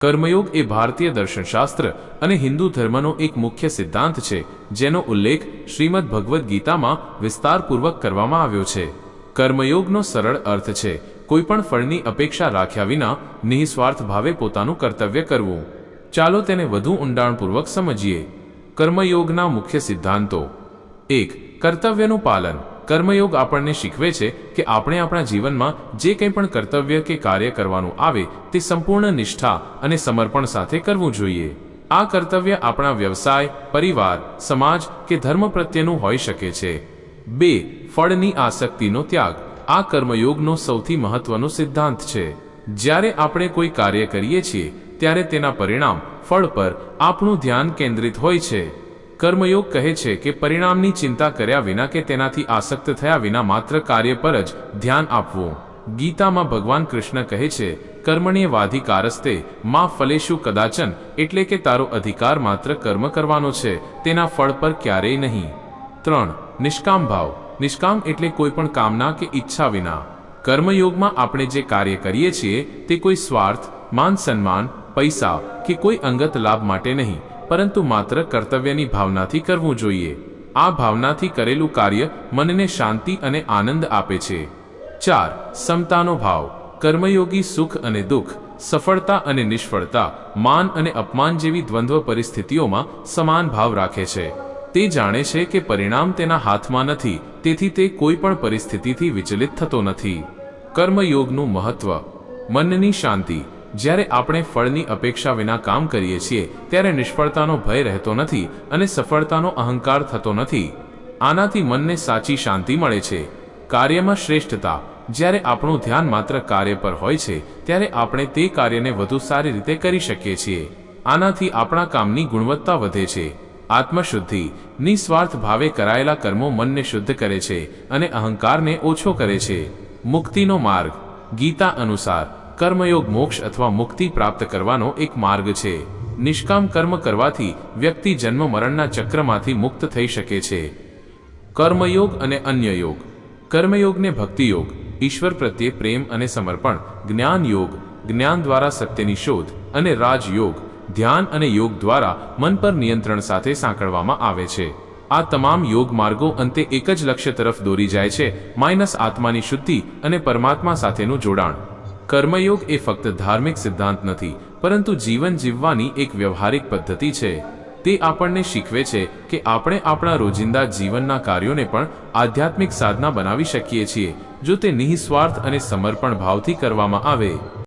કર્મયોગ એ ભારતીય દર્શનશાસ્ત્ર અને હિન્દુ ધર્મનો એક મુખ્ય સિદ્ધાંત છે, જેનો ઉલ્લેખ શ્રીમદ ભગવદ્ ગીતામાં વિસ્તારપૂર્વક કરવામાં આવ્યો છે. કર્મયોગનો સરળ અર્થ છે, કોઈપણ ફળની અપેક્ષા રાખ્યા વિના નિઃસ્વાર્થ ભાવે પોતાનું કર્તવ્ય કરવું. ચાલો તેને વધુ ઊંડાણપૂર્વક સમજીએ. કર્મયોગના મુખ્ય સિદ્ધાંતો. એક, કર્તવ્યનું પાલન. કર્મયોગ આપણને શીખવે છે કે આપણે આપણા જીવનમાં જે કંઈ પણ કર્તવ્ય કે કાર્ય કરવાનું આવે તે સંપૂર્ણ નિષ્ઠા અને સમર્પણ સાથે કરવું જોઈએ. આ કર્તવ્ય આપણા વ્યવસાય, પરિવાર, સમાજ કે ધર્મ પ્રત્યેનું હોઈ શકે છે. બે, ફળની આસક્તિનો ત્યાગ. આ કર્મયોગનો સૌથી મહત્વનો સિદ્ધાંત છે. જ્યારે આપણે કોઈ કાર્ય કરીએ છીએ, ત્યારે તેના પરિણામ, ફળ પર આપણું ધ્યાન કેન્દ્રિત હોય છે. કર્મયોગ કહે છે કે પરિણામની ચિંતા કર્યા વિના કે તેનાથી આસક્ત થયા વિના માત્ર કાર્ય પર જ ધ્યાન આપવું. ગીતામાં ભગવાન કૃષ્ણ કહે છે, કર્મણીય વાધિકારસ્તે, મા ફલેશુ કદાચન, એટલે કે તારો અધિકાર માત્ર કર્મ કરવાનો છે, તેના ફળ પર ક્યારેય નહીં. ત્રણ, નિષ્કામ ભાવ. નિષ્કામ એટલે કોઈ પણ કામના કે ઈચ્છા વિના. કર્મયોગમાં આપણે જે કાર્ય કરીએ છીએ, તે કોઈ સ્વાર્થ, માન સન્માન, પૈસા કે કોઈ અંગત લાભ માટે નહીં. પરંતુ માત્ર કર્તવ્યની ભાવનાથી કરવું જોઈએ. આ ભાવનાથી કરેલું કાર્ય મનને શાંતિ અને આનંદ આપે છે. ચાર, સમતાનો ભાવ. કર્મયોગી સુખ અને દુઃખ, સફળતા અને નિષ્ફળતા, માન અને અપમાન જેવી દ્વંદ્વ પરિસ્થિતિઓમાં સમાન ભાવ રાખે છે. તે જાણે છે કે પરિણામ તેના હાથમાં નથી, તેથી તે કોઈ પણ પરિસ્થિતિથી વિચલિત થતો નથી. કર્મયોગનું મહત્વ. મનની શાંતિ. જ્યારે આપણે ફળની અપેક્ષા વિના કામ કરીએ છીએ, ત્યારે નિષ્ફળતાનો ભય રહેતો નથી અને સફળતાનો અહંકાર થતો નથી. આનાથી મનને સાચી શાંતિ મળે છે. કાર્યમાં શ્રેષ્ઠતા, જ્યારે આપણું ધ્યાન માત્ર કાર્ય પર હોય છે, ત્યારે આપણે તે કાર્યને વધુ સારી રીતે કરી શકીએ છીએ. આનાથી આપણા કામની ગુણવત્તા વધે છે. આત્મશુદ્ધિ, નિસ્વાર્થ ભાવે કરાયેલા કર્મો મનને શુદ્ધ કરે છે અને અહંકારને ઓછો કરે છે. મુક્તિનો માર્ગ, ગીતા અનુસાર કર્મયોગ મોક્ષ અથવા મુક્તિ પ્રાપ્ત કરવાનો એક માર્ગ છે. નિષ્કામ કર્મ કરવાથી વ્યક્તિ જન્મ મરણના ચક્રમાંથી મુક્ત થઈ શકે છે. કર્મયોગ અને અન્ય યોગ. કર્મયોગને ભક્તિયોગ, ઈશ્વર પ્રત્યે પ્રેમ અને સમર્પણ જ્ઞાન યોગ જ્ઞાન દ્વારા સત્યની શોધ અને રાજયોગ, ધ્યાન અને યોગ દ્વારા મન પર નિયંત્રણ સાથે સાંકળવામાં આવે છે. આ તમામ યોગ માર્ગો અંતે એક જ લક્ષ્ય તરફ દોરી જાય છે, માઇનસ આત્માની શુદ્ધિ અને પરમાત્મા સાથેનું જોડાણ. કર્મયોગ એ ફક્ત ધાર્મિક સિદ્ધાંત નથી, પરંતુ જીવન જીવવાની એક વ્યવહારિક પદ્ધતિ છે. તે આપણને શીખવે છે કે આપણે આપણા રોજિંદા જીવનના કાર્યોને પણ આધ્યાત્મિક સાધના બનાવી શકીએ છીએ, જો તે નિઃસ્વાર્થ અને સમર્પણ ભાવથી કરવામાં આવે.